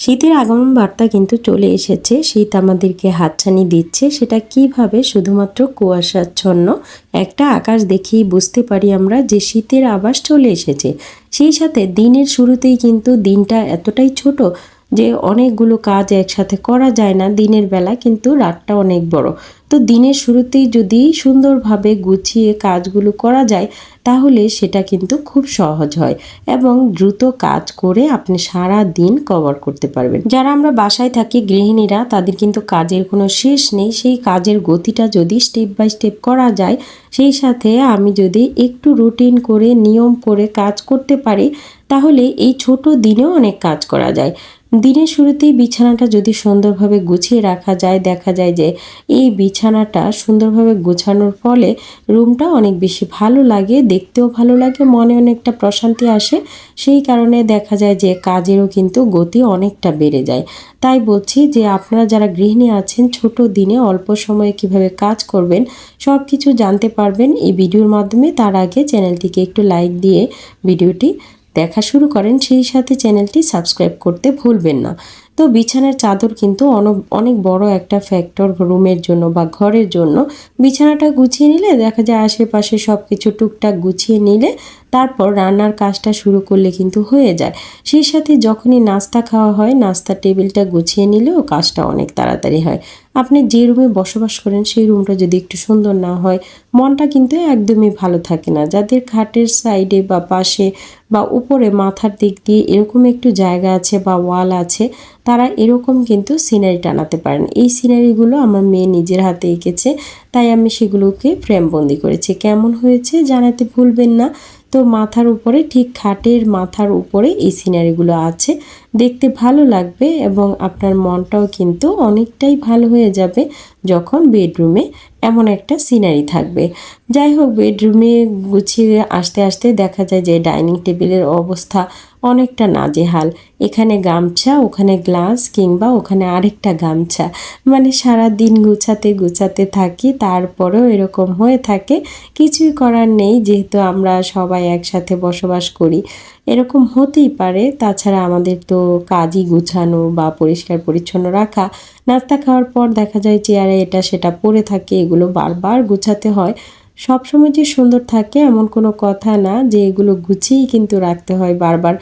শীতের আগমন বার্তা কিন্তু চলে এসেছে। শীত আমাদেরকে হাতছানি দিচ্ছে। সেটা কীভাবে? শুধুমাত্র কুয়াশাচ্ছন্ন একটা আকাশ দেখেই বুঝতে পারি আমরা যে শীতের আবাস চলে এসেছে। সেই সাথে দিনের শুরুতেই কিন্তু দিনটা এতটাই ছোট যে অনেকগুলো কাজ একসাথে করা যায় না। দিনের বেলা কিন্তু রাতটা অনেক বড়। তো দিনের শুরুতেই যদি সুন্দরভাবে গুছিয়ে কাজগুলো করা যায়, তাহলে সেটা কিন্তু খুব সহজ হয় এবং দ্রুত কাজ করে আপনি সারা দিন কভার করতে পারবেন। যারা আমরা বাসায় থাকি, গৃহিণীরা, তাদের কিন্তু কাজের কোনো শেষ নেই। সেই কাজের গতিটা যদি স্টেপ বাই স্টেপ করা যায়, সেই সাথে আমি যদি একটু রুটিন করে, নিয়ম করে কাজ করতে পারি, তাহলে এই ছোট দিনেও অনেক কাজ করা যায়। দিনের শুরুতেই বিছানাটা যদি সুন্দরভাবে গুছিয়ে রাখা যায়, দেখা যায় যে এই বিছানাটা সুন্দরভাবে গোছানোর ফলে রুমটা অনেক বেশি ভালো লাগে, দেখতেও ভালো লাগে, মনে অনেকটা প্রশান্তি আসে। সেই কারণে দেখা যায় যে কাজেরও কিন্তু গতি অনেকটা বেড়ে যায়। তাই বলছি যে আপনারা যারা গৃহিণী আছেন, ছোট দিনে অল্প সময়ে কীভাবে কাজ করবেন সব কিছু জানতে পারবেন এই ভিডিওর মাধ্যমে। তার আগে চ্যানেলটিকে একটু লাইক দিয়ে ভিডিওটি দেখা শুরু করেন, সেই সাথে চ্যানেলটি সাবস্ক্রাইব করতে ভুলবেন না। তো বিছানার চাদর কিন্তু অনেক বড় একটা ফ্যাক্টর রুমের জন্য বা ঘরের জন্য। বিছানাটা গুছিয়ে নিলে দেখা যায় আশেপাশে সব কিছু টুকটাক গুছিয়ে নিলে তারপর রান্নার কাজটা শুরু করলে কিন্তু হয়ে যায়। সেই সাথে যখনই নাস্তা খাওয়া হয়, নাস্তার টেবিলটা গুছিয়ে নিলেও কাজটা অনেক তাড়াতাড়ি হয়। আপনি যে রুমে বসবাস করেন, সেই রুমটা যদি একটু সুন্দর না হয়, মনটা কিন্তু একদমই ভালো থাকে না। যাদের খাটের সাইডে বা পাশে বা উপরে মাথার দিক দিয়ে এরকম একটু জায়গা আছে বা ওয়াল আছে, তারা এরকম কিন্তু সিনারি টানাতে পারেন। এই সিনারিগুলো আমার মেয়ে নিজের হাতে এঁকেছে, তাই আমি সেগুলোকে ফ্রেমবন্দি করেছি। কেমন হয়েছে জানাতে ভুলবেন না। তো মাথার উপরে ঠিক খাটের মাথার উপরে এই সিনারিগুলো আছে। দেখতে ভালো লাগবে এবং আপনার মনটাও কিন্তু অনেকটাই ভালো হয়ে যাবে যখন বেডরুমে এমন একটা সিনারি থাকবে। যাই হোক, বেডরুমে গুছিয়ে আসতে আসতে দেখা যায় যে ডাইনিং টেবিলের অবস্থা অনেকটা নাজেহাল। এখানে গামছা, ওখানে গ্লাস কিংবা ওখানে আরেকটা গামছা। মানে সারা দিন গুছাতে গুছাতে থাকি, তারপরেও এরকম হয়ে থাকে। কিছুই করার নেই, যেহেতু আমরা সবাই একসাথে বসবাস করি। এরকম হতেই পারে। তাছাড়া আমাদের তো কাজই গুছানো বা পরিষ্কার পরিচ্ছন্ন রাখা, নাস্তা খাওয়ার পর দেখা যায় চেয়ারে এটা সেটা পড়ে থাকে, এগুলো বারবার গুছাতে হয়। সবসময় যে সুন্দর থাকে এমন কোনো কথা না যে, এগুলো গুছিয়েই কিন্তু রাখতে হয় বারবার।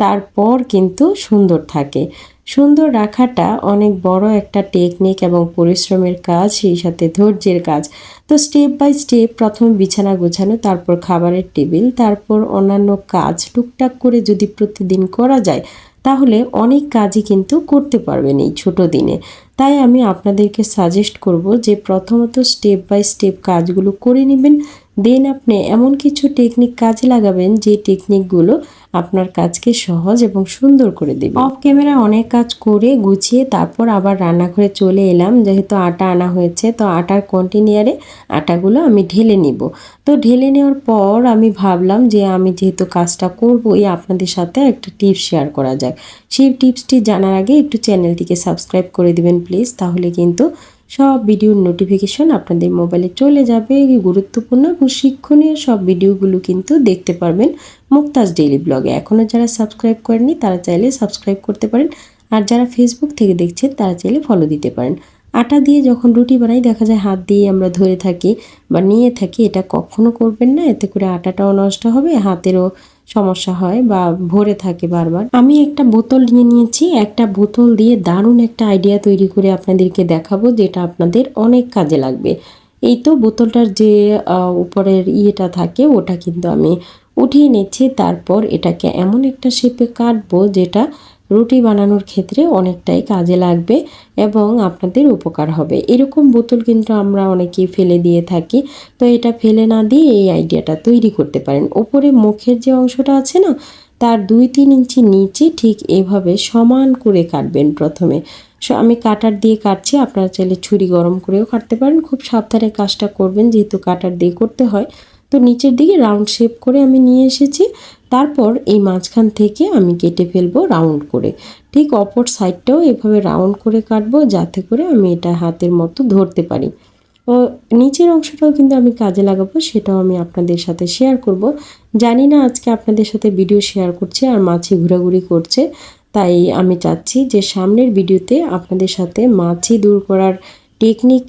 তারপর কিন্তু সুন্দর থাকে। সুন্দর রাখাটা অনেক বড় একটা টেকনিক এবং পরিশ্রমের কাজ, সেই সাথে ধৈর্যের কাজ। তো স্টেপ বাই স্টেপ প্রথম বিছানা গোছানো, তারপর খাবারের টেবিল, তারপর অন্যান্য কাজ টুকটাক করে যদি প্রতিদিন করা যায়, তাহলে অনেক কাজই কিন্তু করতে পারবেন এই ছোট দিনে। তাই আমি আপনাদেরকে সাজেস্ট করব যে প্রথমত স্টেপ বাই স্টেপ কাজগুলো করে নেবেন দেন আপনি এমন কিছু টেকনিক কাজে লাগাবেন যে টেকনিকগুলো আপনার কাজকে সহজ এবং সুন্দর করে দেবে। অফ ক্যামেরা অনেক কাজ করে গুছিয়ে তারপর আবার রান্নাঘরে চলে এলাম। যেহেতু আটা আনা হয়েছে, তো আটার কন্টিনিয়ারে আটাগুলো আমি ঢেলে নিব। তো ঢেলে নেওয়ার পর আমি ভাবলাম যে আমি যেহেতু কাজটা করবোই, আপনাদের সাথে একটা টিপস শেয়ার করা যাক। সেই টিপসটি জানার আগে একটু চ্যানেলটিকে সাবস্ক্রাইব করে দিবেন প্লিজ তাহলে কিন্তু সব ভিডিওর নোটিফিকেশন আপনাদের মোবাইলে চলে যাবে গুরুত্বপূর্ণ এবং শিক্ষণীয় সব ভিডিওগুলো কিন্তু দেখতে পারবেন মুক্তাজ ডেইলি ব্লগে এখনও যারা সাবস্ক্রাইব করেননি, তারা চাইলে সাবস্ক্রাইব করতে পারেন, আর যারা ফেসবুক থেকে দেখছেন, তারা চাইলে ফলো দিতে পারেন। আটা দিয়ে যখন রুটি বানাই, দেখা যায় হাত দিয়ে আমরা ধরে থাকি বা নিয়ে থাকি, এটা কখনো করবেন না, এতে করে আটাটাও নষ্ট হবে, হাতেরও সমস্যা হয় বা ভরে থাকে বারবার। আমি একটা বোতল নিয়ে নিয়েছি, একটা বোতল দিয়ে দারুণ একটা আইডিয়া তৈরি করে আপনাদেরকে দেখাবো যেটা আপনাদের অনেক কাজে লাগবে। এই তো বোতলটার যে উপরের ইয়েটা থাকে ওটা কিন্তু আমি উঠিয়ে নিচ্ছি, তারপর এটাকে এমন একটা শেপে কাটবো যেটা রুটি বানানোর ক্ষেত্রে অনেকটাই কাজে লাগবে এবং আপনাদের উপকার হবে। এরকম বোতল কিন্তু আমরা অনেকেই ফেলে দিয়ে থাকি। তো এটা ফেলে না দিয়ে এই আইডিয়াটা তৈরি করতে পারেন। ওপরে মুখের যে অংশটা আছে না, তার দুই তিন ইঞ্চি নিচে ঠিক এভাবে সমান করে কাটবেন প্রথমে। সো, আমি কাটার দিয়ে কাটছি, আপনারা চাইলে ছুরি গরম করেও কাটতে পারেন। খুব সাবধানে কাজটা করবেন, যেহেতু কাটার দিয়ে করতে হয়। তো নিচের দিকে রাউন্ড শেপ করে আমি নিয়ে এসেছি। তারপর এই মাঝখান থেকে আমি কেটে ফেলব রাউন্ড করে। ঠিক অপর সাইডটাও এভাবে রাউন্ড করে কাটবো যাতে করে আমি এটা হাতের মতো ধরতে পারি। ও, নিচের অংশটাও কিন্তু আমি কাজে লাগাবো, সেটাও আমি আপনাদের সাথে শেয়ার করব। জানি না আজকে আপনাদের সাথে ভিডিও শেয়ার করছে আর মাছি ঘোরাঘুরি করছে, তাই আমি চাচ্ছি যে সামনের ভিডিওতে আপনাদের সাথে মাছি দূর করার টেকনিক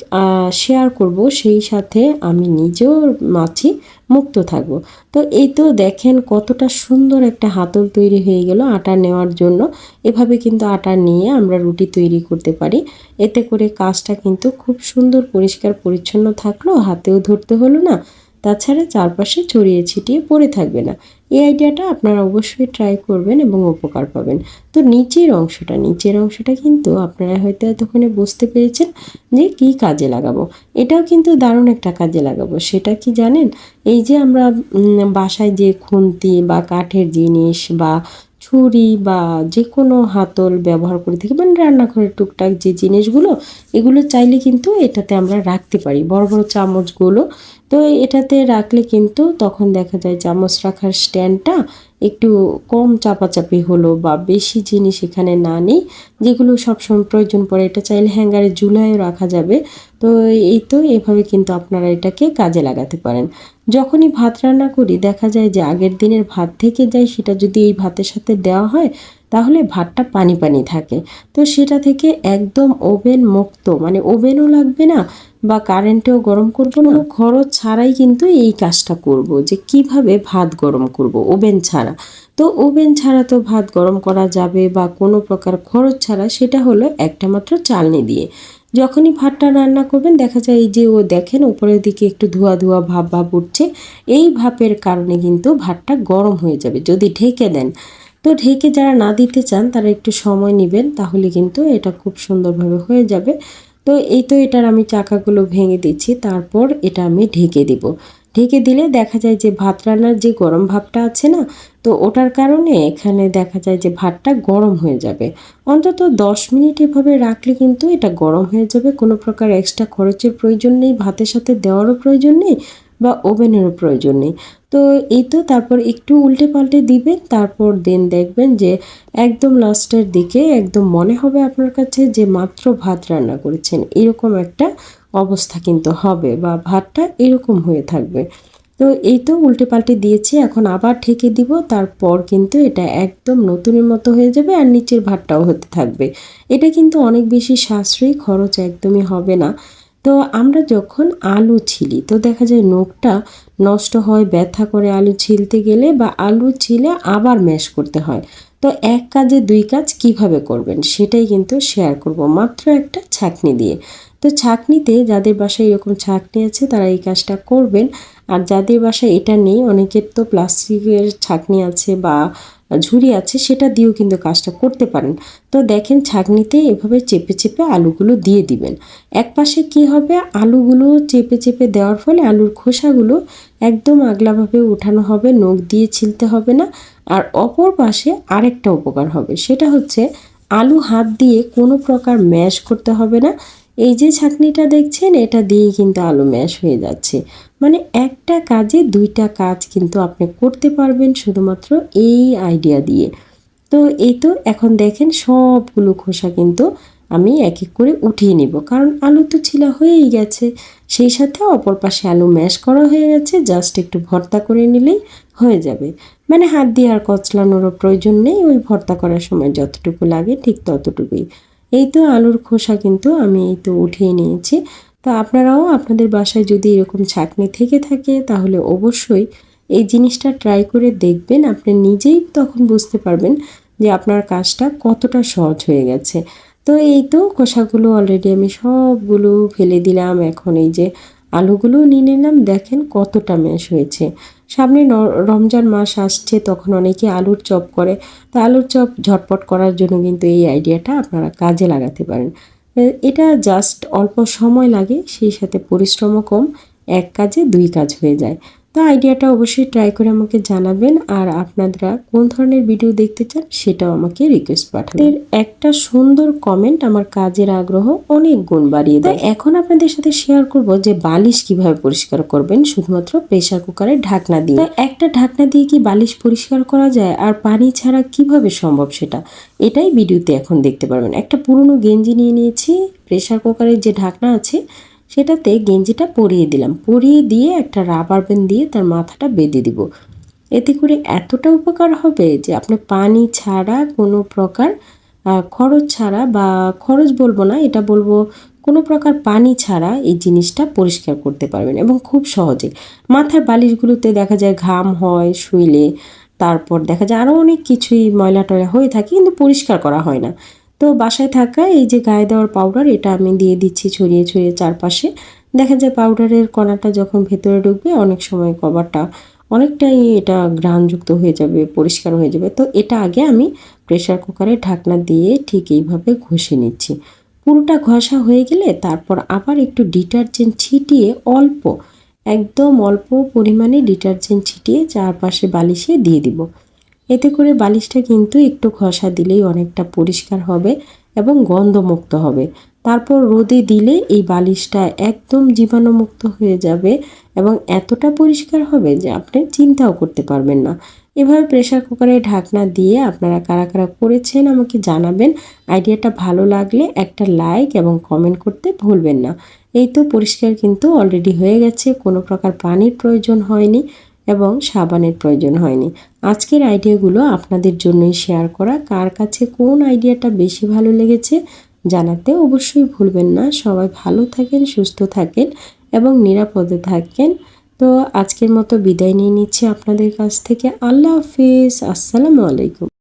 শেয়ার করব, সেই সাথে আমি নিজেও মাছি, মুক্ত থাকব। তো এই তো দেখেন কতটা সুন্দর একটা হাতল তৈরি হয়ে গেল আটা নেওয়ার জন্য। এভাবে কিন্তু আটা নিয়ে আমরা রুটি তৈরি করতে পারি। এতে করে কাজটা কিন্তু খুব সুন্দর, পরিষ্কার, পরিচ্ছন্ন থাকল, হাতেও ধরতে হলো না। তাছাড়া চারপাশে ছড়িয়ে ছিটিয়ে পড়ে থাকবে না। এই আইডিয়াটা আপনারা অবশ্যই ট্রাই করবেন এবং উপকার পাবেন। তো নিচের অংশটা নিচের অংশটা কিন্তু আপনারা হয়তো এতক্ষণে বুঝতে পেরেছেন যে কি কাজে লাগাবো। এটাও কিন্তু দারুণ একটা কাজে লাগাবো। সেটা কি জানেন? এই যে আমরা বাসায় যে খুন্তি বা কাঠের জিনিস বা ছুরি বা যে কোনো হাতল ব্যবহার করে থাকি মানে রান্নাঘরের টুকটাক যে জিনিসগুলো, এগুলো চাইলে কিন্তু এটাতে আমরা রাখতে পারি। বড় বড় চামচগুলো। তো এটাতে রাখলে কিন্তু তখন দেখা যায় চামচ রাখার স্ট্যান্ডটা একটু কম চাপাচাপি হলো বা বেশি জিনিস এখানে না নেই, যেগুলো সবসময় প্রয়োজন পড়ে, এটা চাইলে হ্যাঙ্গারে ঝুলায়ও রাখা যাবে। তো এই তো, এভাবে কিন্তু আপনারা এটাকে কাজে লাগাতে পারেন। যখনই ভাত রান্না করি, দেখা যায় যে আগের দিনের ভাত থেকে যায়, সেটা যদি এই ভাতের সাথে দেওয়া হয় তাহলে ভাতটা পানি পানি থাকে। তো সেটা থেকে একদম ওভেন মুক্ত মানে ওভেনও লাগবে না বা কারেন্টেও গরম করব না। খরচ ছাড়াই কিন্তু এই কাজটা করব, যে কীভাবে ভাত গরম করব, ওভেন ছাড়া। তো ওভেন ছাড়া তো ভাত গরম করা যাবে বা কোনো প্রকার খরচ ছাড়া, সেটা হলো একটা মাত্র চালনি দিয়ে। যখনই ভাতটা রান্না করবেন, দেখা যায় এই যে ও দেখেন উপরের দিকে একটু ধোয়া ধোয়া ভাব ভাব উঠছে, এই ভাপের কারণে কিন্তু ভাতটা গরম হয়ে যাবে, যদি ঢেকে দেন। তো ঢেকে যারা না দিতে চান, তারা একটু সময় নেবেন, তাহলে কিন্তু এটা খুব সুন্দরভাবে হয়ে যাবে। তো এই তো এটার আমি চাকাগুলো ভেঙে দিচ্ছি, তারপর এটা আমি ঢেকে দেব। ঢেকে দিলে দেখা যায় যে ভাত রান্নার যে গরম ভাবটা আছে না, তো ওটার কারণে এখানে দেখা যায় যে ভাতটা গরম হয়ে যাবে। অন্তত দশ মিনিট এভাবে রাখলে কিন্তু এটা গরম হয়ে যাবে, কোনো প্রকার এক্সট্রা খরচের প্রয়োজন নেই, ভাতের সাথে দেওয়ারও প্রয়োজন নেই বা ওভেনেরও প্রয়োজন নেই। তো এই তো তারপর একটু উল্টে পাল্টে দিবেন তারপর দেন দেখবেন যে একদম লাস্টের দিকে একদম মনে হবে আপনার কাছে যে মাত্র ভাত রান্না করেছেন। এরকম একটা অবস্থা কিন্তু হবে বা ভাতটা এরকম হয়ে থাকবে। তো এই তো উল্টে পাল্টে দিয়েছি, এখন আবার ঠেকে দিব, তারপর কিন্তু এটা একদম নতুনের মতো হয়ে যাবে আর নিচের ভাতটাও হতে থাকবে। এটা কিন্তু অনেক বেশি সাশ্রয়ী, খরচ একদমই হবে না। তো আমরা যখন আলু ছিলি, তো দেখা যায় নখটা নষ্ট হয়, ব্যথা করে আলু ছিলতে গেলে বা আলু ছিলে আবার ম্যাশ করতে হয়। তো এক কাজে দুই কাজ কীভাবে করবেন সেটাই কিন্তু শেয়ার করব। মাত্র একটা ছাকনি দিয়ে। তো ছাকনিতে যাদের বাসায় এরকম ছাকনি আছে, তারা এই কাজটা করবেন। আর যাদের বাসায় এটা নেই, অনেকের তো প্লাস্টিকের ছাকনি আছে বা ঝুড়ি আছে, সেটা দিয়েও কিন্তু কাজটা করতে পারেন। তো দেখেন, ছাকনিতে এভাবে চেপে চেপে আলুগুলো দিয়ে দিবেন। এক পাশে কি হবে? আলুগুলো চেপে চেপে দেওয়ার ফলে আলুর খোসাগুলো একদম আগলাভাবে উঠানো হবে, নখ দিয়ে ছিলতে হবে না। আর অপর পাশে আরেকটা উপকার হবে, সেটা হচ্ছে আলু হাত দিয়ে কোনো প্রকার ম্যাশ করতে হবে না। এই যে ছাকনিটা দেখছেন, এটা দিয়েই কিন্তু আলু ম্যাশ হয়ে যাচ্ছে। মানে একটা কাজে দুইটা কাজ কিন্তু আপনি করতে পারবেন শুধুমাত্র এই আইডিয়া দিয়ে। তো এই তো এখন দেখেন সবগুলো খোসা কিন্তু আমি এক এক করে উঠিয়ে নিব। কারণ আলু তো ছিলা হয়েই গেছে। সেই সাথে অপর পাশে আলু ম্যাশ করা হয়ে গেছে, জাস্ট একটু ভর্তা করে নিলেই হয়ে যাবে। মানে হাত দিয়ে আর কচলানোরও প্রয়োজন নেই, ওই ভর্তা করার সময় যতটুকু লাগে ঠিক ততটুকুই। এই তো আলুর খোসা কিন্তু আমি এই তো উঠিয়ে নিয়েছি। তো আপনারাও আপনাদের বাসায় যদি এরকম ছাকনি থেকে থাকে তাহলে অবশ্যই এই জিনিসটা ট্রাই করে দেখবেন। আপনি নিজেই তখন বুঝতে পারবেন যে আপনার কাজটা কতটা সহজ হয়ে গেছে। তো এই তো খোসাগুলো অলরেডি আমি সবগুলো ফেলে দিলাম। এখন এই যে আলুগুলো নিয়ে নিলাম। দেখেন কতটা ম্যাশ হয়েছে। সামনে রমজান মাস আসছে, তখন অনেকে আলুর চপ করে। তো আলুর চপ ঝটপট করার জন্য কিন্তু এই আইডিয়াটা আপনারা কাজে লাগাতে পারেন। এটা জাস্ট অল্প সময় লাগে, সেই সাথে পরিশ্রমও কম, এক কাজে দুই কাজ হয়ে যায়। তো আইডিয়াটা অবশ্যই ট্রাই করে আমাকে জানাবেন আর আপনারা কোন ধরনের ভিডিও দেখতে চান সেটাও আমাকে রিকোয়েস্ট পাঠাবেন। একটা সুন্দর কমেন্ট আমার কাজের আগ্রহ অনেক গুণ বাড়িয়ে দেয়। এখন আপনাদের সাথে শেয়ার করব যে বালিশ কীভাবে পরিষ্কার করবেন শুধুমাত্র প্রেশার কুকারের ঢাকনা দিয়ে। একটা ঢাকনা দিয়ে কি বালিশ পরিষ্কার করা যায় আর পানি ছাড়া কীভাবে সম্ভব সেটা? এটাই ভিডিওতে এখন দেখতে পারবেন। একটা পুরনো গেঞ্জি নিয়ে নিয়েছি প্রেশার কুকারের যে ঢাকনা আছে সেটাতে গেঞ্জিটা পরিয়ে দিলাম। পরিয়ে দিয়ে একটা রাবার ব্যান্ড দিয়ে তার মাথাটা বেঁধে দিব। এতে করে এতটা উপকার হবে যে আপনি পানি ছাড়া কোনো প্রকার খরচ ছাড়া বা খরচ বলব না, এটা বলব কোনো প্রকার পানি ছাড়া এই জিনিসটা পরিষ্কার করতে পারবেন এবং খুব সহজে। মাথার বালিশগুলোতে দেখা যায় ঘাম হয় শুইলে, তারপর দেখা যায় আরও অনেক কিছুই ময়লা টয়লা হয়ে থাকে, কিন্তু পরিষ্কার করা হয় না। তো বাসায় থাকা এই যে গায়ে দেওয়ার পাউডার এটা আমি দিয়ে দিচ্ছি ছড়িয়ে ছড়িয়ে চারপাশে। দেখা যায় পাউডারের কণাটা যখন ভেতরে ঢুকবে, অনেক সময় কভারটা অনেকটাই এটা ঘ্রাণযুক্ত হয়ে যাবে, পরিষ্কার হয়ে যাবে। তো এটা আগে আমি প্রেশার কুকারে ঢাকনা দিয়ে ঠিক এইভাবে ঘষে নিচ্ছি। পুরোটা ঘষা হয়ে গেলে তারপর আবার একটু ডিটারজেন্ট ছিটিয়ে অল্প, একদম অল্প পরিমাণে ডিটারজেন্ট ছিটিয়ে চারপাশে বালিশে দিয়ে দিব। এতে করে বালিশটা কিন্তু একটু ঘষা দিলেই অনেকটা পরিষ্কার হবে এবং গন্ধমুক্ত হবে। তারপর রোদে দিলে এই বালিশটা একদম জীবাণুমুক্ত হয়ে যাবে এবং এতটা পরিষ্কার হবে যে আপনি চিন্তাও করতে পারবেন না। এভাবে প্রেশার কুকারে ঢাকনা দিয়ে আপনারা কারা কারা করেছেন আমাকে জানাবেন। আইডিয়াটা ভালো লাগলে একটা লাইক এবং কমেন্ট করতে ভুলবেন না। এই তো পরিষ্কার কিন্তু অলরেডি হয়ে গেছে, কোনো প্রকার পানির প্রয়োজন হয়নি। এবং সাবানের প্রয়োজন হয়নি। আজকের আইডিয়াগুলো আপনাদের জন্যই শেয়ার করা। কার কাছে কোন আইডিয়াটা বেশি ভালো লেগেছে জানাতে অবশ্যই ভুলবেন না। সবাই ভালো থাকেন, সুস্থ থাকেন এবং নিরাপদে থাকেন। তো আজকের মতো বিদায় নিয়ে নিচ্ছি আপনাদের কাছ থেকে। আল্লাহ হাফিজ। আসসালামু আলাইকুম।